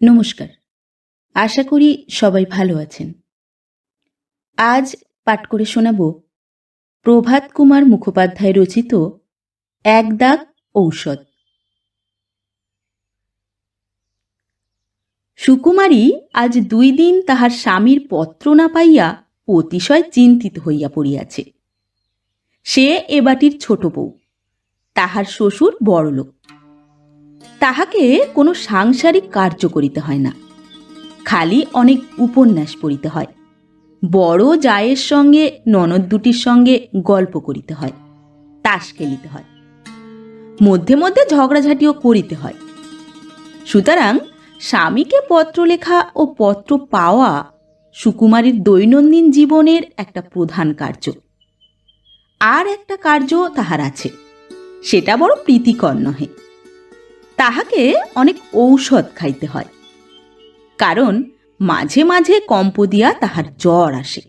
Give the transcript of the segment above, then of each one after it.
নমস্কার। আশা করি সবাই ভালো আছেন। আজ পাঠ করে শোনাব প্রভাত কুমার মুখোপাধ্যায় রচিত এক দাগ ঔষধ। সুকুমারী আজ দুই দিন তাহার স্বামীর পত্র না পাইয়া অতিশয় চিন্তিত হইয়া পড়িয়াছে। সে এবাটির ছোট বউ, তাহার শ্বশুর বড়লোক। তাহাকে কোনো সাংসারিক কার্য করিতে হয় না। খালি অনেক উপন্যাস পড়িতে হয়। বড় জায়ের সঙ্গে ননদ দুটির সঙ্গে গল্প করিতে হয়, তাস খেলিতে হয়। মধ্যে মধ্যে ঝগড়াঝাটিও করিতে হয়। সুতরাং স্বামীকে পত্র লেখা ও পত্র পাওয়া সুকুমারীর দৈনন্দিন জীবনের একটা প্রধান কার্য। আর একটা কার্য তাহার আছে, সেটা বড় প্রীতিকর নহে। তাহাকে অনেক ঔষধ খাইতে হয়। কারণ মাঝে মাঝে কম্প দিয়া তাহার জ্বর আসে।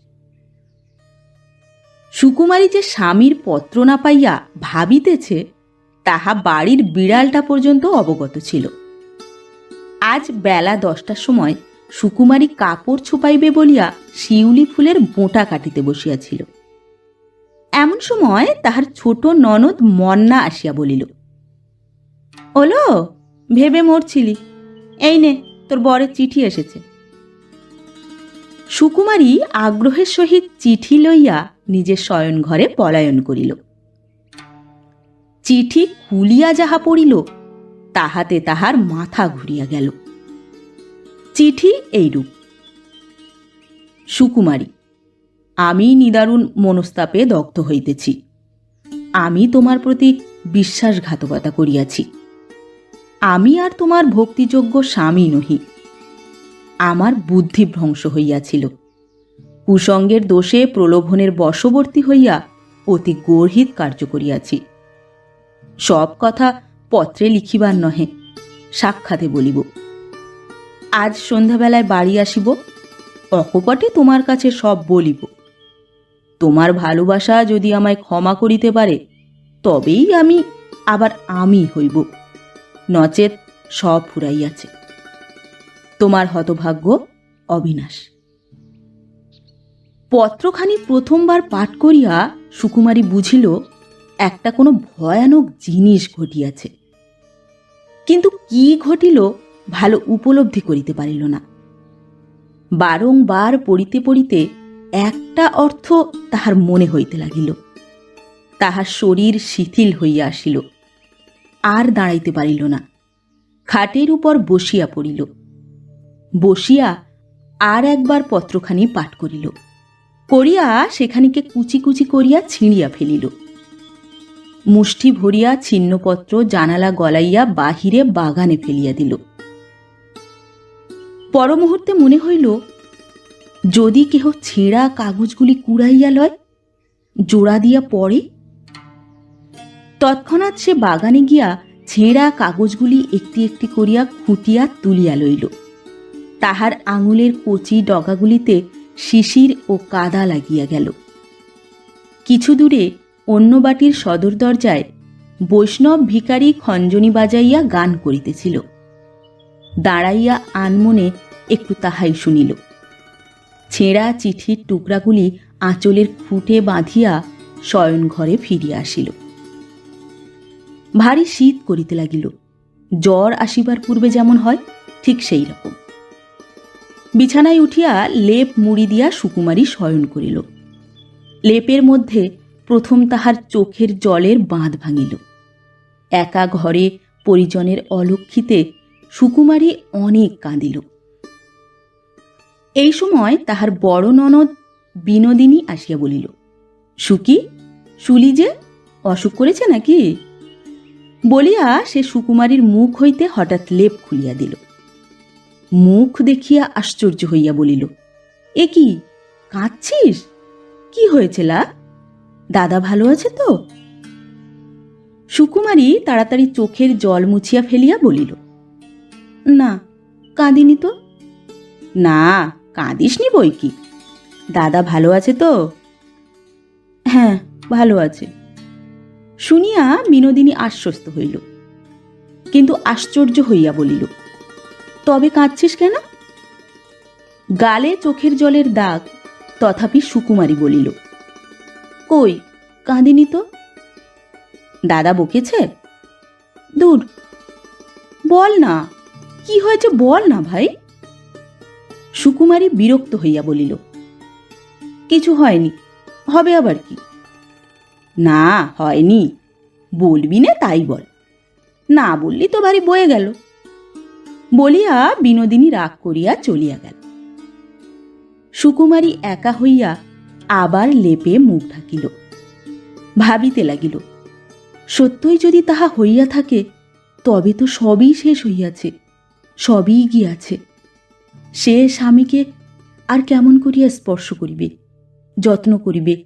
সুকুমারী যে স্বামীর পত্র না পাইয়া ভাবিতেছে, তাহা বাড়ির বিড়ালটা পর্যন্ত অবগত ছিল। আজ বেলা দশটার সময় সুকুমারী কাপড় ছুপাইবে বলিয়া শিউলি ফুলের বোঁটা কাটিতে বসিয়াছিল। এমন সময় তাহার ছোট ননদ মন্না আসিয়া বলিল ওলো, ভেবে মরছিলি। এই নে, তোর বরের চিঠি এসেছে। সুকুমারী আগ্রহের সহিত চিঠি লইয়া নিজের শয়ন ঘরে পলায়ন করিল। চিঠি খুলিয়া যাহা পড়িল, তাহাতে তাহার মাথা ঘুরিয়া গেল। চিঠি এইরূপ। সুকুমারী, আমি নিদারুণ মনস্তাপে দগ্ধ হইতেছি। আমি তোমার প্রতি বিশ্বাসঘাতকতা করিয়াছি। আমি আর তোমার ভক্তিযোগ্য স্বামী নহি। আমার বুদ্ধি ভ্রংশ হইয়াছিল। কুসঙ্গের দোষে প্রলোভনের বশবর্তী হইয়া অতি গর্হিত কার্য করিয়াছি। সব কথা পত্রে লিখিবার নহে, সাক্ষাতে বলিব। আজ সন্ধ্যাবেলায় বাড়ি আসিব, অকপটে তোমার কাছে সব বলিব। তোমার ভালোবাসা যদি আমায় ক্ষমা করিতে পারে, তবেই আমি আবার আমি হইব। নচেত সব ফুরাইয়াছে। তোমার হতভাগ্য অবিনাশ। পত্রখানি প্রথমবার পাঠ করিয়া সুকুমারী বুঝিল, একটা কোনো ভয়ানক জিনিস ঘটিয়াছে। কিন্তু কি ঘটিল ভালো উপলব্ধি করিতে পারিল না। বারংবার পড়িতে পড়িতে একটা অর্থ তাহার মনে হইতে লাগিল। তাহার শরীর শিথিল হইয়া আসিল। আর দাঁড়াইতে পারিল না। খাটের উপর বসিয়া পড়িল। বসিয়া আর একবার পত্রখানি পাঠ করিল। করিয়া সেখানিকে কুচি কুচি করিয়া ছিঁড়িয়া ফেলিল। মুষ্টি ভরিয়া ছিন্নপত্র, জানালা গলাইয়া বাহিরে বাগানে ফেলিয়া দিল। পরমুহূর্তে মনে হইল, যদি কেহ ছেঁড়া কাগজগুলি কুড়াইয়া লয়, জোড়া দিয়া পড়ে তৎক্ষণাৎ সে বাগানে গিয়া ছেঁড়া কাগজগুলি একটি একটি করিয়া খুঁটিয়া তুলিয়া লইল। তাহার আঙুলের কচি ডগাগুলিতে শিশির ও কাদা লাগিয়া গেল। কিছু দূরে অন্য বাটির সদর দরজায় বৈষ্ণব ভিকারি খঞ্জনি বাজাইয়া গান করিতেছিল। দাঁড়াইয়া আনমনে একটু তাহাই শুনিল। ছেঁড়া চিঠির টুকরাগুলি আঁচলের খুঁটে বাঁধিয়া শয়ন ঘরে ফিরিয়া আসিল। ভারী শীত করিতে লাগিল। জ্বর আসিবার পূর্বে যেমন হয়, ঠিক সেই রকম। বিছানায় উঠিয়া লেপ মুড়ি দিয়া সুকুমারী শয়ন করিল। লেপের মধ্যে প্রথম তাহার চোখের জলের বাঁধ ভাঙিল। একা ঘরে পরিজনের অলক্ষিতে সুকুমারী অনেক কাঁদিল। এই সময় তাহার বড় ননদ বিনোদিনী আসিয়া বলিল, সুকি, শুলি যে, অসুখ করেছে নাকি? বলিয়া সে সুকুমারীর মুখ হইতে হঠাৎ লেপ খুলিয়া দিল। মুখ দেখিয়া আশ্চর্য হইয়া বলিল, এ কি, কাঁদছিস? কি হয়েছে লা? দাদা ভালো আছে তো? সুকুমারী তাড়াতাড়ি চোখের জল মুছিয়া ফেলিয়া বলিল, না, কাঁদিনি তো? না, কাঁদিসনি বই কি? দাদা ভালো আছে তো? হ্যাঁ ভালো আছে। শুনিয়া বিনোদিনী আশ্বস্ত হইল। কিন্তু আশ্চর্য হইয়া বলিল, তবে কাঁদছিস কেন? গালে চোখের জলের দাগ তথাপি সুকুমারী বলিল, কই, কাঁদিনি তো? দাদা বকেছে? দূর। বল না, কি হয়েছে বল না ভাই? সুকুমারী বিরক্ত হইয়া বলিল, কিছু হয়নি, হবে আবার কি? না, হয়নি। বলবি না তাই বল। না বললি তো ভারী বয়ে গেল। বলিয়া বিনোদিনী রাগ করিয়া চলিয়া গেল। সুকুমারী একা হইয়া আবার লেপে মুখ ঢাকিল। ভাবিতে লাগিল, সত্যই যদি তাহা হইয়া থাকে, তবে তো সবই শেষ হইয়াছে, সবই গিয়াছে। সে স্বামীকে আর কেমন করিয়া স্পর্শ করিবে, যত্ন করিবে,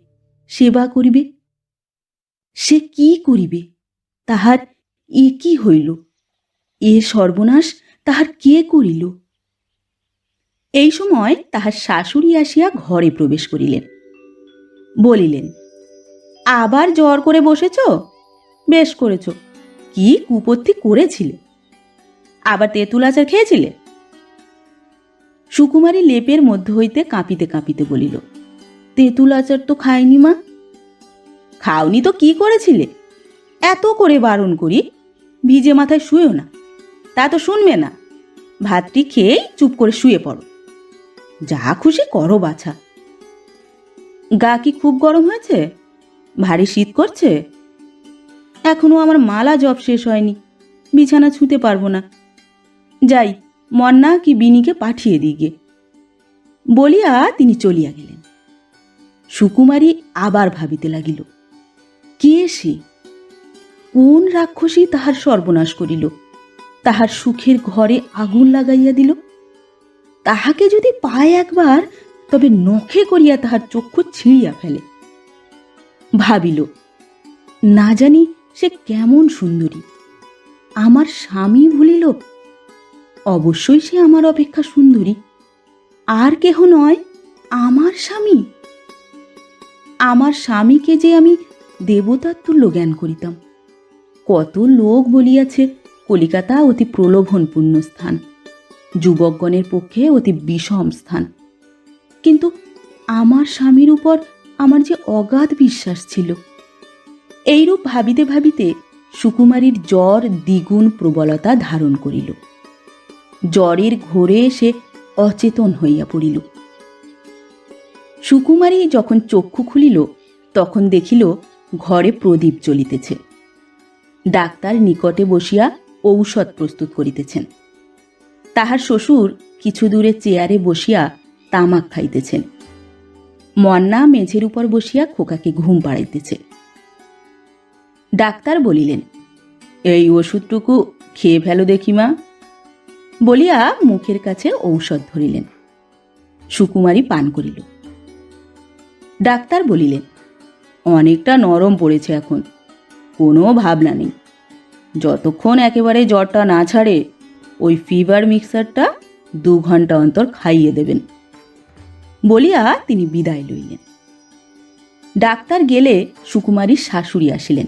সেবা করিবে সে কি করিবে? তাহার এ কি হইল? এ সর্বনাশ তাহার কে করিল? এই সময় তাহার শাশুড়ি আসিয়া ঘরে প্রবেশ করিলেন। বলিলেন, আবার জ্বর করে বসেছ? বেশ করেছ। কি কুপত্তি করেছিলে? আবার তেঁতুল আচার খেয়েছিলে? সুকুমারী লেপের মধ্য হইতে কাঁপিতে কাঁপিতে বলিল, তেঁতুল আচার তো খায়নি মা। খাওনি তো কি করেছিলে? এত করে বারণ করি, ভিজে মাথায় শুয়েও না। তা তো শুনবে না। ভাতটি খেয়েই চুপ করে শুয়ে পড়ো। যা খুশি করো বাছা। গা কি খুব গরম হয়েছে? ভারী শীত করছে? এখনও আমার মালা জব শেষ হয়নি। বিছানা ছুঁতে পারব না। যাই, মন্না কি বিনিকে পাঠিয়ে দিগে বলিয়া তিনি চলিয়া গেলেন। সুকুমারী আবার ভাবিতে লাগিল কে সে? কোন রাক্ষসী তাহার সর্বনাশ করিল? তাহার সুখের ঘরে আগুন লাগাইয়া দিল? তাহাকে যদি পায় একবার, তবে নখে করিয়া তাহার চক্ষু ছিঁড়িয়া ফেলে। ভাবিল, না জানি সে কেমন সুন্দরী। আমার স্বামী ভুলিল? অবশ্যই সে আমার অপেক্ষা সুন্দরী। আর কেহ নয়, আমার স্বামী। আমার স্বামীকে যে আমি দেবতার তুল্য জ্ঞান করিতাম। কত লোক বলিয়াছে, কলিকাতা অতি প্রলোভনপূর্ণ স্থান, যুবকগণের পক্ষে অতি বিষম স্থান। কিন্তু আমার স্বামীর উপর আমার যে অগাধ বিশ্বাস ছিল, এইরূপ ভাবিতে ভাবিতে সুকুমারীর জ্বর দ্বিগুণ প্রবলতা ধারণ করিল। জ্বরের ঘোরে সে অচেতন হইয়া পড়িল। সুকুমারী যখন চক্ষু খুলিল, তখন দেখিল ঘরে প্রদীপ জ্বলিতেছে। ডাক্তার নিকটে বসিয়া ঔষধ প্রস্তুত করিতেছেন। তাহার শ্বশুর কিছু দূরে চেয়ারে বসিয়া তামাক খাইতেছেন। মন্না মেঝের উপর বসিয়া খোকাকে ঘুম পাড়াইতেছে। ডাক্তার বলিলেন, এই ওষুধটুকু খেয়ে ফেলো দেখি মা। বলিয়া মুখের কাছে ঔষধ ধরিলেন। সুকুমারী পান করিল। ডাক্তার বলিলেন অনেকটা নরম পড়েছে এখন। কোনো ভাবনা নেই। যতক্ষণ একেবারে জ্বরটা না ছাড়ে, ওই ফিভার মিক্সারটা দু ঘণ্টা অন্তর খাইয়ে দেবেন। বলিয়া তিনি বিদায় লইলেন। ডাক্তার গেলে সুকুমারীর শাশুড়ি আসিলেন।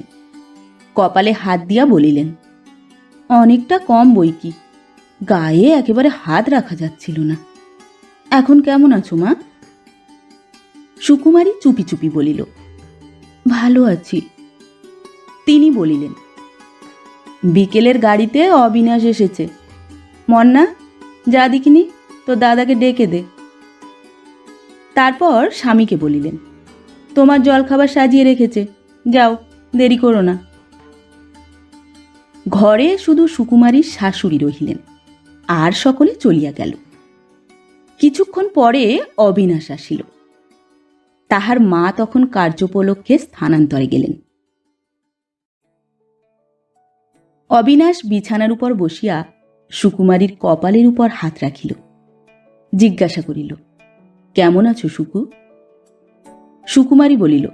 কপালে হাত দিয়া বলিলেন, অনেকটা কম বই কি? গায়ে একেবারে হাত রাখা যাচ্ছিল না। এখন কেমন আছো মা? সুকুমারী চুপি চুপি বলিল ভালো আছি। তিনি বলিলেন, বিকেলের গাড়িতে অবিনাশ এসেছে। মন্না, যা দেখিনি তো দাদাকে ডেকে দে। তারপর স্বামীকে বলিলেন, তোমার জলখাবার সাজিয়ে রেখেছে, যাও, দেরি করো না। ঘরে শুধু সুকুমারীর শাশুড়ি রহিলেন, আর সকলে চলিয়া গেল। কিছুক্ষণ পরে অবিনাশ আসিল। তাহার মা তখন কার্যোপলক্ষে স্থানান্তরে গেলেন। অবিনাশ বিছানার উপর বসিয়া সুকুমারীর কপালের উপর হাত রাখিল। জিজ্ঞাসা করিল, কেমন আছো সুকু? সুকুমারী বলিল,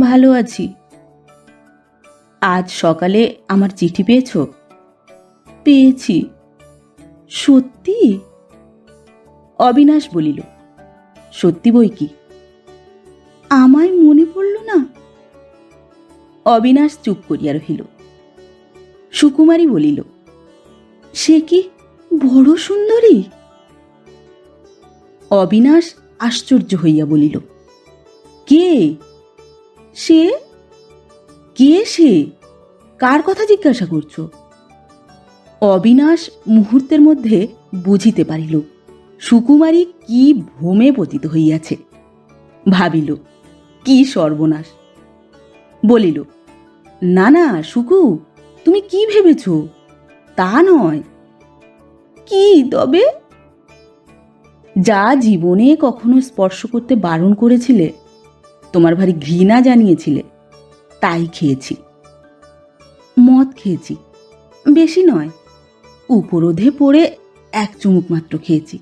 ভালো আছি। আজ সকালে আমার চিঠি পেয়েছ? পেয়েছি। সত্যি? অবিনাশ বলিল, সত্যি বই কি? আমায় মনে পড়ল না? অবিনাশ চুপ করিয়া রহিল। সুকুমারী বলিল, সে কি বড় সুন্দরী? অবিনাশ আশ্চর্য হইয়া বলিল, কে? সে? কে সে? কার কথা জিজ্ঞাসা করছ? অবিনাশ মুহূর্তের মধ্যে বুঝিতে পারিল, সুকুমারী কি ভ্রমে পতিত হইয়াছে। ভাবিল কি সর্বনাশ? বলিল, না না সুকু তুমি কি ভেবেছ? তা নয়। কি তবে? যা জীবনে কখনো স্পর্শ করতে বারণ করেছিলে, তোমার ভারী ঘৃণা জানিয়েছিলে, তাই খেয়েছি। মদ খেয়েছি, বেশি নয়, উপরোধে পড়ে এক চুমুক মাত্র খেয়েছি।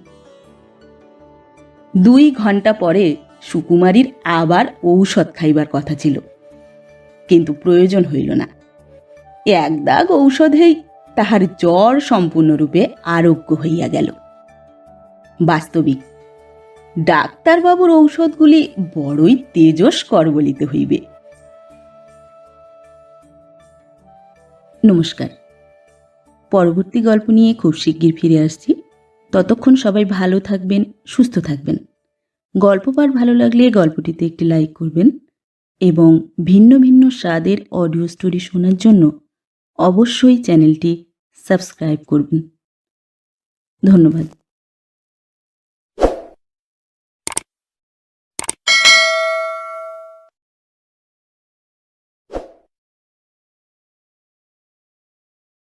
দুই ঘণ্টা পরে সুকুমারীর আবার ঔষধ খাইবার কথা ছিল। কিন্তু প্রয়োজন হইল না। এক দাগ ঔষধেই তাহার জ্বর সম্পূর্ণরূপে আরোগ্য হইয়া গেল। বাস্তবিক, ডাক্তারবাবুর ঔষধগুলি বড়ই তেজস্কর বলিতে হইবে। নমস্কার। পরবর্তী গল্প নিয়ে খুব শিগগির ফিরে আসছি। ততক্ষণ সবাই ভালো থাকবেন, সুস্থ থাকবেন। গল্প পাঠ ভালো লাগলে গল্পটিতে একটি লাইক করবেন এবং ভিন্ন ভিন্ন স্বাদের অডিও স্টোরি শোনার জন্য অবশ্যই চ্যানেলটি সাবস্ক্রাইব করবেন। ধন্যবাদ।